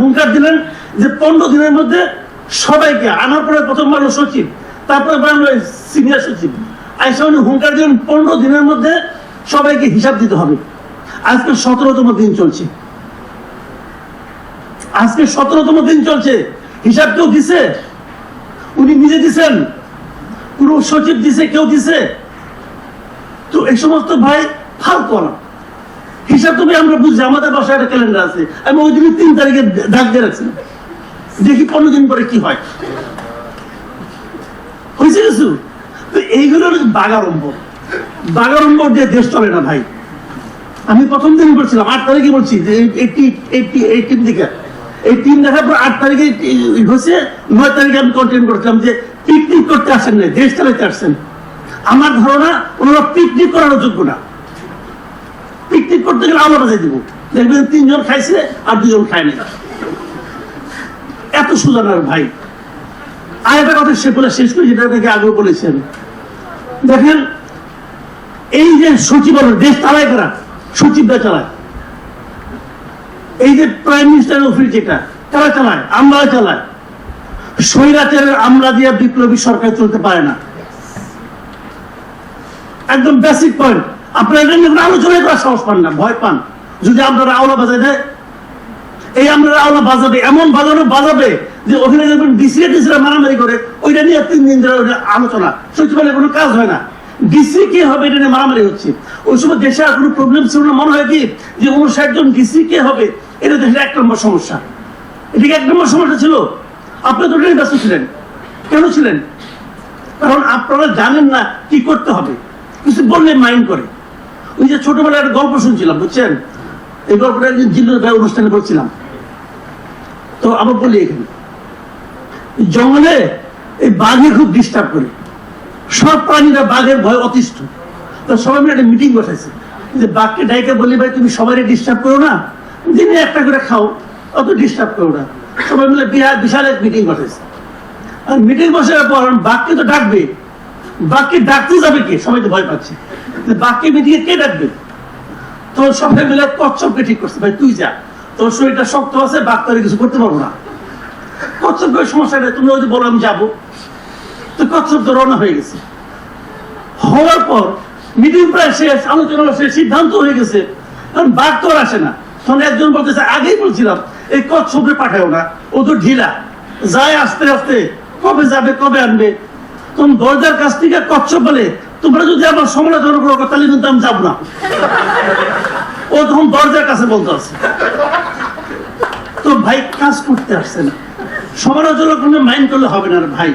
হুঙ্কার দিলেন যে পনেরো দিনের মধ্যে সবাইকে, আনার পরে প্রথম বারো সচিব, তারপরে বাংলা সিনিয়র সচিব। আইসা উনি হুঙ্কার দিলেন, পনেরো দিনের মধ্যে সবাইকে হিসাব দিতে হবে। আজকে সতেরোতম দিন চলছে। আজকে সতেরোতম দিন চলছে। হিসাব কেউ দিছে? উনি নিজে দিছেন। পুরো সচিব দিছে, কেউ দিছে? তো এই সমস্ত ভাই ফালতু না হিসাব তুমি আমরা বুঝছি আমাদের বাসায় একটা ক্যালেন্ডার আছে। আমি ওই দিন তিন তারিখে ডাক দিয়ে রাখছি। দেখি পনেরো দিন পরে কি হয়। হয়েছে কিছু? তো এইগুলো হলো বাগারম্ভ। বাগারম্ভ দিয়ে দেশ চলে না ভাই। আমি প্রথম দিন বলছিলাম, আট তারিখে বলছি যে এইটি এইটি এই টিম দিকে এই তিন দেখার পর আট তারিখে হচ্ছে নয় তারিখে আমি কন্টিনিউ করছিলাম যে পিকনিক করতে আসেন না দেশ চালাতে আসছেন। আমার ধারণা, ওনারা পিকনিক করার যোগ্য না। পিকনিক করতে গেলে আমরা বাজাই দিব। দেখবেন তিনজন খাইছে আর দুজন খায় না এত সুজানার ভাই। আর একটা কথা সে বলে শেষ করি, যেটা থেকে আগেও বলেছেন দেখেন, এই যে সচিবালয় দেশ চালায় কারা? সচিবরা চালায়। এই যে প্রাইম মিনিস্টার অফিস যেটা কারা চালায় আমরা চালায় স্বৈরাচারের আমরা দিয়ে বিপ্লবী সরকার চলতে পারে না। একদম বেসিক পয়েন্ট আপনারা এটা করার সাহস পান না, ভয় পান। যদি আপনারা আওলা দেয়, এই আওলা বাজাবে, এমন বাজানো বাজাবে যে ওখানে যখন ডিসিরা ডিসিরা মারামারি করে, ওইটা নিয়ে তিন দিন ধরে ওইটা আলোচনা। সচিবালয়ে কোনো কাজ হয় না। ডিসি কে হবে এটা নিয়ে মারামারি হচ্ছে। ওই সময় দেশে আর কোনো প্রবলেম ছিল না। মনে হয় কি? যে উনষাট জন ডিসি কে হবে এটা দেশের এক নম্বর সমস্যা। এটা কি এক নম্বর সমস্যা ছিল? আপনি তো ব্যস্ত ছিলেন। কেন ছিলেন? কারণ আপনারা জানেন না কি করতে হবে। কিছু বললে মাইন্ড করে। ওই যে ছোটবেলায় একটা গল্প শুনছিলাম, বুঝছেন? এই গল্পটা একদিন জিল্লুর ভাই অনুষ্ঠানে বলছিলাম। তো আবার বলি এখানে। জঙ্গলে এই বাঘে খুব ডিস্টার্ব করে। সব প্রাণীরা বাঘের ভয় অতিষ্ঠ। তো সবাই মিলে একটা মিটিং বসাইছে। যে বাঘকে ডাইকে বলি, ভাই, তুমি সবাই ডিস্টার্ব করো না। দিনে একটা করে খাও, অত ডিস্টার্ব করো না। সবাই মিলে বিহার বিশাল এক মিটিং বসাইছে আর মিটিং বসার পর বাঘকে তো ডাকবে। বাঘকে ডাকতে যাবে কে? সবাই তো ভয় পাচ্ছে। বাঘকে মিটিংয়ে কে ডাকবে? তোর সবাই মিলে কচ্ছপকে ঠিক করছে? ভাই, তুই যা। তোর শরীরটা শক্ত আছে, বাঘ তোর কিছু করতে পারব না। কচ্ছপের সমস্যা নেই, তুমি যদি বলো আমি যাব। তো কচ্ছপ তো রওনা হয়ে গেছে। হওয়ার পর মিটিং প্রায় শেষ, আলোচনা শেষ, সিদ্ধান্ত হয়ে গেছে। কারণ বাঘ তো আসে না। তখন একজন বলতেছে, আগেই বলছিলাম, এই কচ্ছপে পাঠাও না, ও তো ঢিলা। যায় আস্তে আস্তে, কবে যাবে, কবে আনবে? তখন দরজার কাছ থেকে কচ্ছপ বলে, তোমরা যদি আমার সমালোচনা করো, তাহলে কিন্তু আমি যাব না। ও তখন দরজার কাছে বলতে আছে তো ভাই, কাজ করতে আসছে না। সমালোচনা করলে মাইন্ড করলে হবে না ভাই।